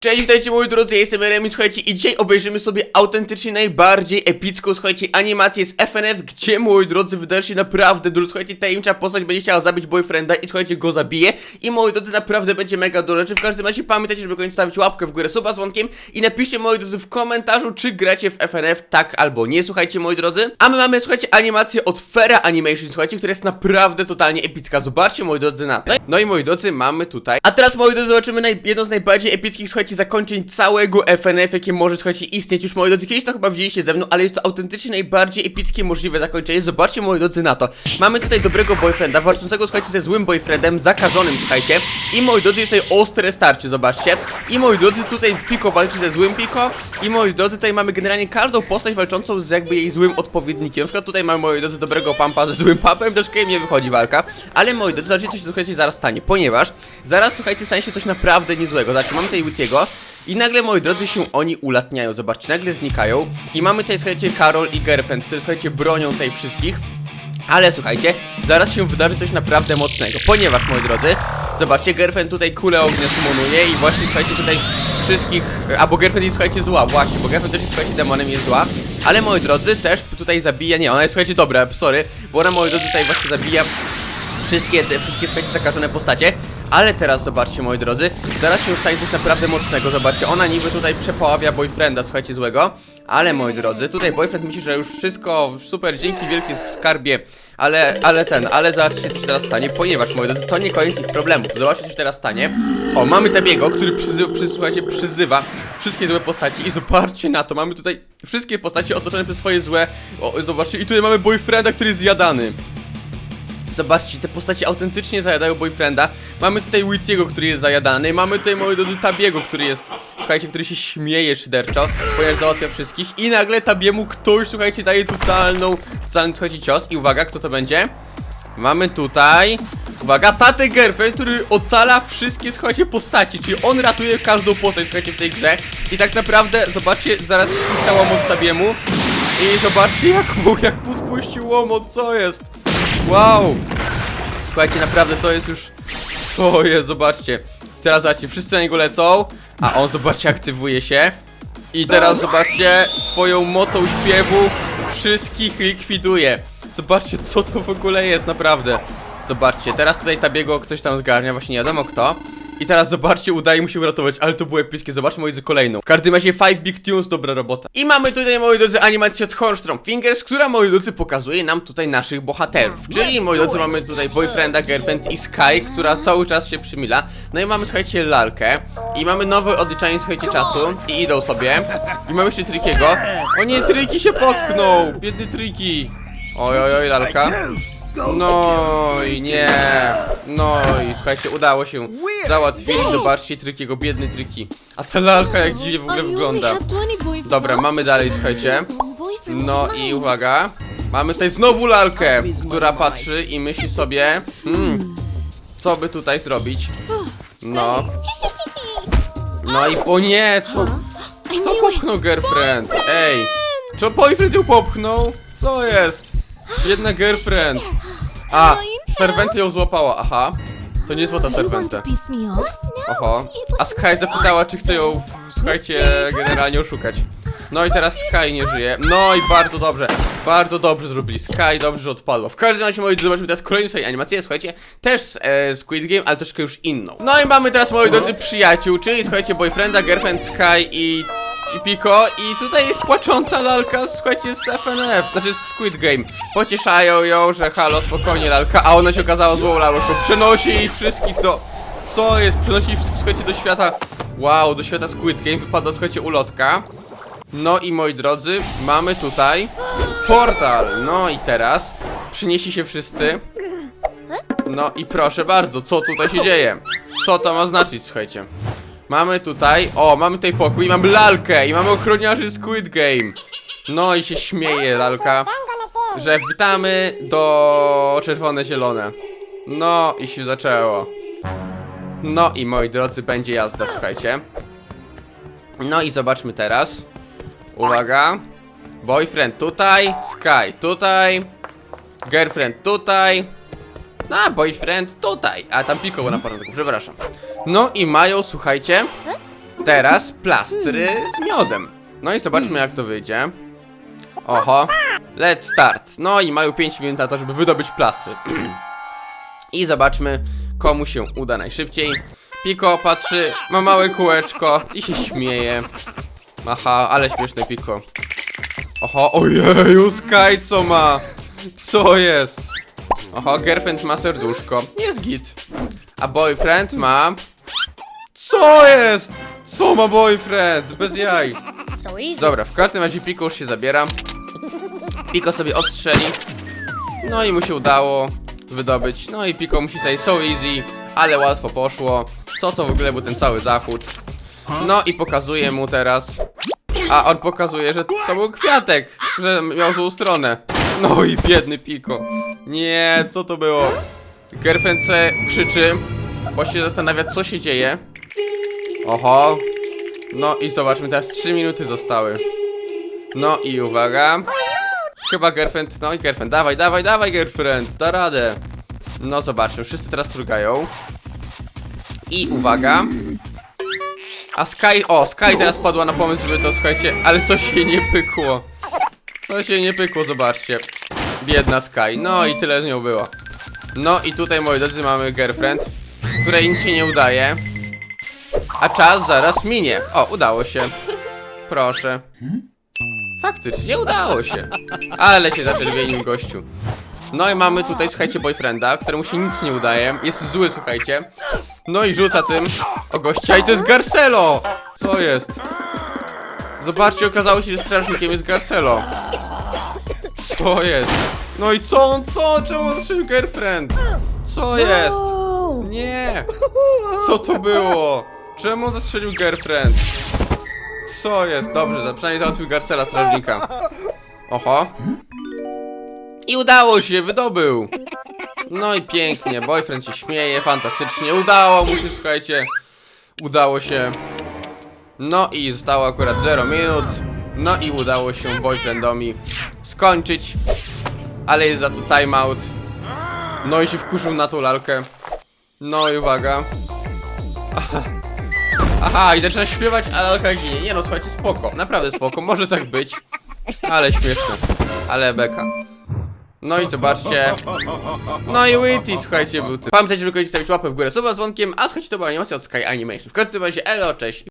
Cześć, witajcie moi drodzy, ja jestem Remi, słuchajcie i dzisiaj obejrzymy sobie autentycznie najbardziej epicką, słuchajcie, animację z FNF, gdzie, moi drodzy, wydarzy się naprawdę dużo, słuchajcie, tajemnicza postać będzie chciała zabić boyfrienda i, słuchajcie, go zabije. I, moi drodzy, naprawdę będzie mega dużo rzeczy, w każdym razie pamiętajcie, żeby koniecznie stawić łapkę w górę, suba dzwonkiem i napiszcie, moi drodzy, w komentarzu, czy gracie w FNF, tak albo nie, słuchajcie, moi drodzy, a my mamy, słuchajcie, animację od Fera Animation, słuchajcie, która jest naprawdę totalnie epicka, zobaczcie, moi drodzy, na to. No i, moi drodzy, mamy tutaj, a teraz, moi drodzy, zobaczymy naj... jedno z najbardziej epickich, słuchajcie, zakończeń całego FNF, jakie może, słuchajcie, istnieć. Już, moi drodzy, kiedyś to chyba widzieliście ze mną, ale jest to autentycznie najbardziej epickie możliwe zakończenie. Zobaczcie, moi drodzy, na to. Mamy tutaj dobrego boyfrienda, walczącego, słuchajcie, ze złym boyfriendem, zakażonym, słuchajcie. I, moi drodzy, jest tutaj ostre starcie, zobaczcie. I, moi drodzy, tutaj Piko walczy ze złym Piko. I, moi drodzy, tutaj mamy generalnie każdą postać walczącą z jakby jej złym odpowiednikiem. Na przykład tutaj mamy, moi drodzy, dobrego pampa ze złym papem, troszkę im nie wychodzi walka. Ale, moi drodzy, zobaczcie, coś, słuchajcie, zaraz stanie, ponieważ zaraz, słuchajcie, stanie się coś naprawdę niezłego. Zobaczcie, mamy tutaj Wittiego. I nagle, moi drodzy, się oni ulatniają. Zobaczcie, nagle znikają. I mamy tutaj, słuchajcie, Karol i Gerfend, które, słuchajcie, bronią tutaj wszystkich. Ale słuchajcie, zaraz się wydarzy coś naprawdę mocnego, ponieważ, moi drodzy, zobaczcie, Gerfen tutaj kulę ognia summonuje i właśnie, słuchajcie, tutaj wszystkich, a bo Gerfen jest, słuchajcie, zła, właśnie, bo Gerfen też jest, słuchajcie, demonem, jest zła, ale, moi drodzy, też tutaj zabija, nie, ona jest, słuchajcie, dobra, sorry, bo ona, moi drodzy, tutaj właśnie zabija wszystkie, te, wszystkie, słuchajcie, zakażone postacie. Ale teraz zobaczcie, moi drodzy, zaraz się stanie coś naprawdę mocnego. Zobaczcie, ona niby tutaj przepoławia boyfrienda, słuchajcie, złego. Ale, moi drodzy, tutaj boyfriend myśli, że już wszystko super, dzięki wielkie skarbie. Ale, ale ten, ale zobaczcie, co się teraz stanie, ponieważ, moi drodzy, to nie koniec ich problemów. Zobaczcie, co się teraz stanie. O, mamy Tabiego, który przyzy przy, słuchajcie, przyzywa wszystkie złe postaci i zobaczcie na to, mamy tutaj wszystkie postacie otoczone przez swoje złe... O, zobaczcie, i tutaj mamy boyfrienda, który jest zjadany. Zobaczcie, te postacie autentycznie zajadają boyfrienda. Mamy tutaj Wittiego, który jest zajadany. Mamy tutaj, drodzy, Tabiego, który jest, słuchajcie, który się śmieje szyderczo, ponieważ załatwia wszystkich. I nagle Tabiemu ktoś, słuchajcie, daje totalną, totalny, słuchajcie, cios. I uwaga, kto to będzie? Mamy tutaj, uwaga, tatę Gerfel, który ocala wszystkie, słuchajcie, postaci. Czyli on ratuje każdą postać, słuchajcie, w tej grze. I tak naprawdę, zobaczcie, zaraz spuszcza łomot Tabiemu. I zobaczcie, jak mu, jak mu spuścił łomot, co jest? Wow! Słuchajcie, naprawdę to jest już... Co jest, zobaczcie. Teraz zobaczcie, wszyscy na niego lecą, a on, zobaczcie, aktywuje się. I teraz, zobaczcie, swoją mocą śpiewu wszystkich likwiduje. Zobaczcie, co to w ogóle jest, naprawdę. Zobaczcie, teraz tutaj Tabiego ktoś tam zgarnia, właśnie nie wiadomo kto. I teraz zobaczcie, udaje mu się uratować, ale to było epickie. Zobaczmy, moi drodzy, kolejną. W każdym razie Five Big Tunes, dobra robota. I mamy tutaj, moi drodzy, animację od Hornstrom Fingers, która, moi drodzy, pokazuje nam tutaj naszych bohaterów. Czyli, moi drodzy, mamy tutaj boyfrienda, girlfriend i Sky, która cały czas się przymila. No i mamy, słuchajcie, lalkę. I mamy nowe odliczanie, słuchajcie, czasu. I idą sobie. I mamy jeszcze Trikiego. O nie, Triki się potknął! Biedny Triki. Oj, oj, oj, lalka. No i nie. No i słuchajcie, udało się załatwić. Zobaczcie Trykiego, biedny Tryki. A ta lalka jak dziwnie w ogóle wygląda. Dobra, mamy dalej, słuchajcie. No i uwaga. Mamy tutaj znowu lalkę, która patrzy i myśli sobie, hmm, co by tutaj zrobić? No. No i o nie, co? Kto popchnął girlfriend? Ej, czy boyfriend ją popchnął? Co jest? Jedna girlfriend. A, serwenta ją złapała, aha. To nie złota serwenta. Oho. A Sky zapytała, czy chce ją, słuchajcie, generalnie oszukać. No i teraz Sky nie żyje. No i bardzo dobrze. Bardzo dobrze zrobili. Sky dobrze że odpadło. W każdym razie, moi drodzy, zobaczmy teraz kolejną sobie animację, słuchajcie. Też z e, Squid Game, ale troszkę już inną. No i mamy teraz, moi drodzy, przyjaciół, czyli, słuchajcie, boyfrienda, girlfriend, Sky i i Piko i tutaj jest płacząca lalka, słuchajcie, z FNF, znaczy z Squid Game. Pocieszają ją, że halo, spokojnie lalka, a ona się okazała złą lalką. Przenosi ich wszystkich do... Co jest? Przenosi ich, słuchajcie, do świata... Wow, do świata Squid Game, wypada, słuchajcie, ulotka. No i moi drodzy, mamy tutaj portal. No i teraz przynieśli się wszyscy. No i proszę bardzo, co tutaj się dzieje? Co to ma znaczyć, słuchajcie? Mamy tutaj, o, mamy tutaj pokój, mamy lalkę i mamy ochroniarzy Squid Game. No i się śmieje lalka, że witamy do czerwone zielone. No i się zaczęło. No i moi drodzy, będzie jazda, słuchajcie. No i zobaczmy teraz. Uwaga. Boyfriend tutaj, Sky tutaj, girlfriend tutaj, a boyfriend tutaj, a tam Pico na porządku, przepraszam. No i mają, słuchajcie, teraz plastry z miodem. No i zobaczmy jak to wyjdzie. Oho, let's start. No i mają 5 minut na to, żeby wydobyć plastry. I zobaczmy, komu się uda najszybciej. Piko patrzy, ma małe kółeczko i się śmieje. Aha, ale śmieszne Piko. Oho, ojeju, Sky co ma? Co jest? Oho, girlfriend ma serduszko. Jest git. A boyfriend ma... Co jest? Co ma boyfriend? Bez jaj. Dobra, w każdym razie Piko już się zabiera. Piko sobie odstrzeli. No i mu się udało wydobyć. No i Piko musi sobie so easy, ale łatwo poszło. Co to w ogóle był ten cały zachód? No i pokazuje mu teraz. A on pokazuje, że to był kwiatek, że miał złą stronę. No i biedny Piko. Nie, co to było? Girlfriend se krzyczy, się zastanawia, co się dzieje. Oho, no i zobaczmy, teraz 3 minuty zostały. No i uwaga. Chyba girlfriend, no i girlfriend, dawaj, dawaj, dawaj girlfriend, da radę. No zobaczmy, wszyscy teraz trugają. I uwaga. A Sky, o, Sky teraz padła na pomysł, żeby to, słuchajcie, ale coś się nie pykło. Coś się nie pykło, zobaczcie. Biedna Sky, no i tyle z nią było. No i tutaj, moi drodzy, mamy girlfriend, której nic się nie udaje. A czas zaraz minie. O, udało się. Proszę. Faktycznie udało się. Ale się zaczerwienił gościu. No i mamy tutaj, słuchajcie, boyfrienda, któremu się nic nie udaje. Jest zły, słuchajcie. No i rzuca tym o gościa i to jest Garcelo! Co jest? Zobaczcie, okazało się, że strażnikiem jest Garcelo. Co jest? No i co on, co? Czemu on girlfriend? Co jest? Nie! Co to było? Czemu zastrzelił girlfriend? Co jest? Dobrze, przynajmniej załatwił Garcela strażnika. Oho. I udało się, wydobył. No i pięknie, boyfriend się śmieje, fantastycznie. Udało mu się, słuchajcie. Udało się. No i zostało akurat 0 minut. No i udało się boyfriendowi skończyć. Ale jest za to timeout. No i się wkurzył na tą lalkę. No i uwaga. Aha. Aha, i zaczyna śpiewać, a lalka ginie. Nie no, słuchajcie, spoko. Naprawdę spoko, może tak być. Ale śmieszne. Ale beka. No i zobaczcie. No i Witty, słuchajcie, był ty. Pamiętajcie, żeby koniecznie łapę w górę, suba z dzwonkiem, a słuchajcie, to była animacja od Sky Animation. W każdym razie, elo, cześć.